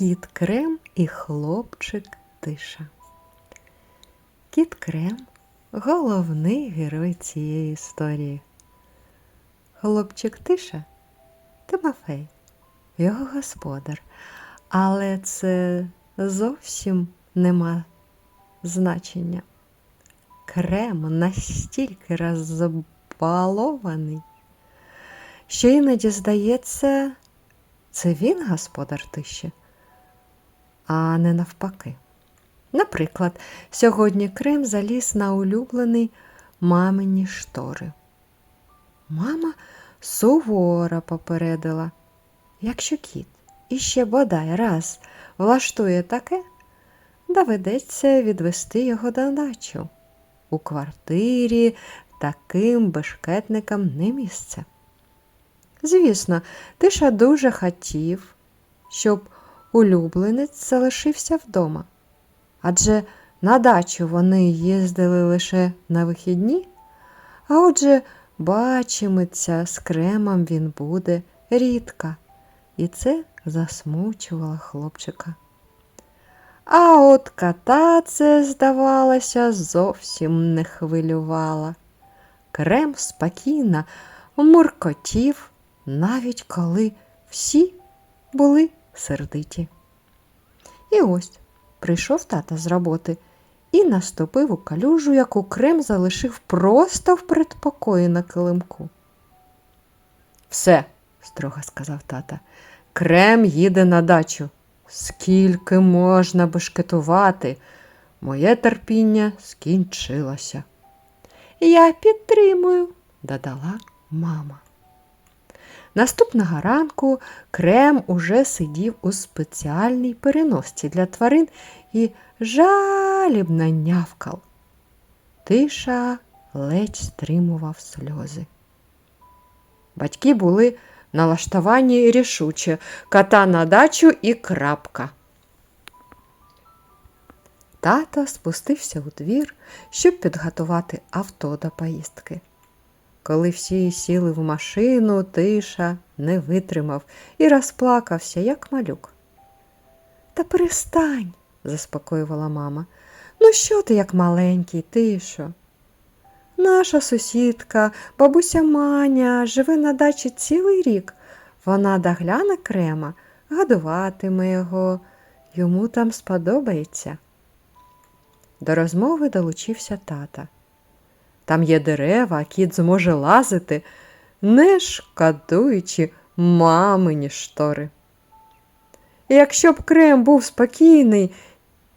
Кіт Крем і хлопчик Тиша. Кіт Крем головний герой цієї історії. Хлопчик Тиша Тимофей, його господар, але це зовсім нема значення. Крем настільки розбалований, що іноді здається, це він господар тиші, а не навпаки. Наприклад, сьогодні Крем заліз на улюблений мамині штори. Мама сувора попередила, якщо кіт іще бодай раз влаштує таке, доведеться відвести його до дачу. У квартирі таким бешкетникам не місце. Звісно, Тиша дуже хотів, щоб улюбленець залишився вдома. Адже на дачу вони їздили лише на вихідні, а отже, бачиметься з кремом він буде рідко, і це засмучувало хлопчика. А от кота це, здавалося, зовсім не хвилювало. Крем спокійно муркотів, навіть коли всі були сердиті. І ось прийшов тата з роботи і наступив у калюжу, яку крем залишив просто в передпокої на килимку. Все, строго сказав тата, крем їде на дачу. Скільки можна бешкетувати? Моє терпіння скінчилося. Я підтримую, додала мама. Наступного ранку Крем уже сидів у спеціальній переносці для тварин і жалібно нявкав. Тиша ледь стримував сльози. Батьки були налаштовані рішуче кота на дачу і крапка. Тато спустився у двір, щоб підготувати авто до поїздки. Коли всі сіли в машину, тиша не витримав і розплакався, як малюк. Та перестань, заспокоювала мама. Ну, що ти, як маленький, тишо? Наша сусідка, бабуся Маня, живе на дачі цілий рік. Вона догляне крема, годуватиме його, йому там сподобається. До розмови долучився тата. Там є дерева, а кіт зможе лазити, не шкодуючи мамині штори. І якщо б Крем був спокійний,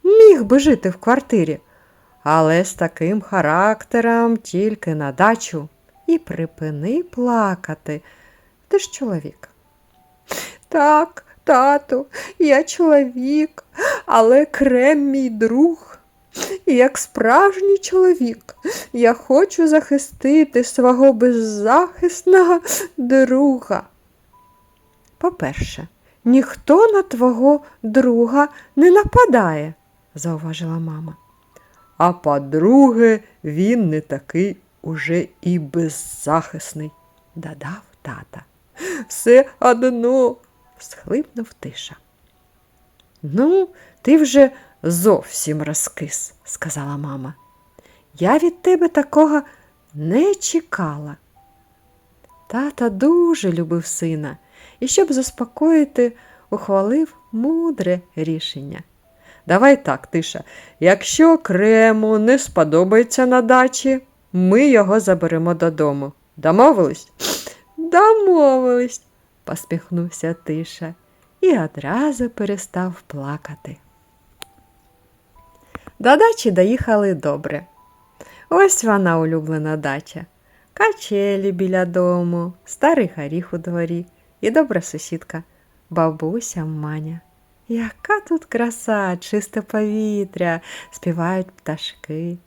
міг би жити в квартирі, але з таким характером тільки на дачу і припини плакати. Ти ж чоловік. Так, тату, я чоловік, але Крем мій друг. І як справжній чоловік, я хочу захистити свого беззахисного друга. По-перше, ніхто на твого друга не нападає, зауважила мама. А по-друге, він не такий уже і беззахисний, додав тата. Все одно, схлипнув тиша. Ну, ти вже зовсім розкис, сказала мама. Я від тебе такого не чекала. Тата дуже любив сина і, щоб заспокоїти, ухвалив мудре рішення. Давай так, тиша, якщо крему не сподобається на дачі, ми його заберемо додому. Домовились? Домовились, посміхнувся тиша і одразу перестав плакати. До дачі доїхали добре. Ось вона улюблена дача. Качелі біля дому, старий горіх у дворі і добра сусідка, бабуся Маня. Яка тут краса, чисте повітря, співають пташки.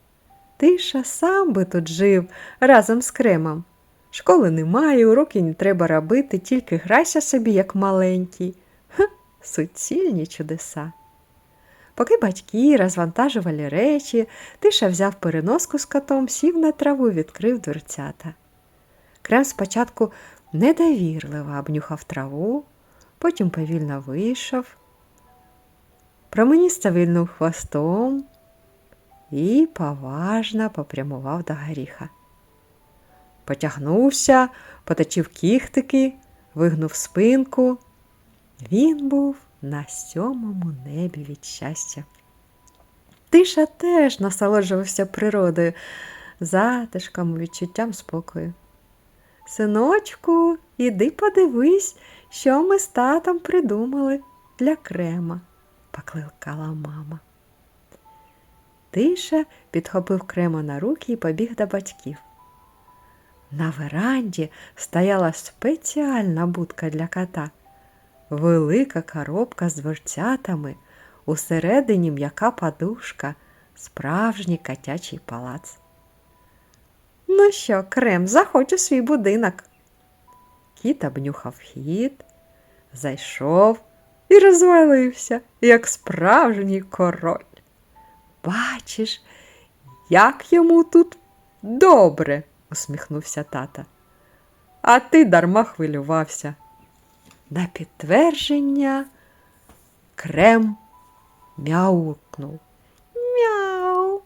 Тиша сам би тут жив разом з кремом. Школи немає, уроки не треба робити, тільки грайся собі, як маленький. Ха, суцільні чудеса. Поки батьки розвантажували речі, тиша взяв переноску з котом, сів на траву і відкрив дверцята. Крем спочатку недовірливо обнюхав траву, потім повільно вийшов, променісто вильнув хвостом і поважно попрямував до горіха. Потягнувся, поточив кіхтики, вигнув спинку. Він був на сьомому небі від щастя. Тиша теж насолоджувався природою, затишком, відчуттям спокою. Синочку, іди подивись, що ми з татом придумали для крема, покликала мама. Тиша підхопив крема на руки і побіг до батьків. На веранді стояла спеціальна будка для кота, велика коробка з дверцятами, усередині м'яка подушка, справжній котячий палац. Ну що, крем, заходь у свій будинок. Кіт обнюхав хід, зайшов і розвалився, як справжній король. Бачиш, як йому тут добре, усміхнувся тата. А ти дарма хвилювався. На підтвердження крем мяукнув. Мяу,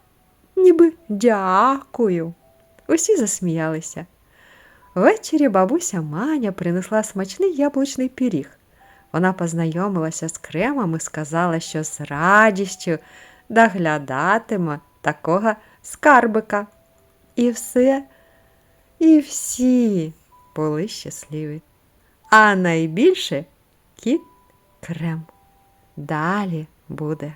ніби дякую. Усі засміялися. Ввечері бабуся Маня принесла смачний яблучний пиріг. Вона познайомилася з кремом і сказала, що з радістю доглядатиме такого скарбика. І все, і всі були щасливі. А найбільше кіт крем. Далі буде.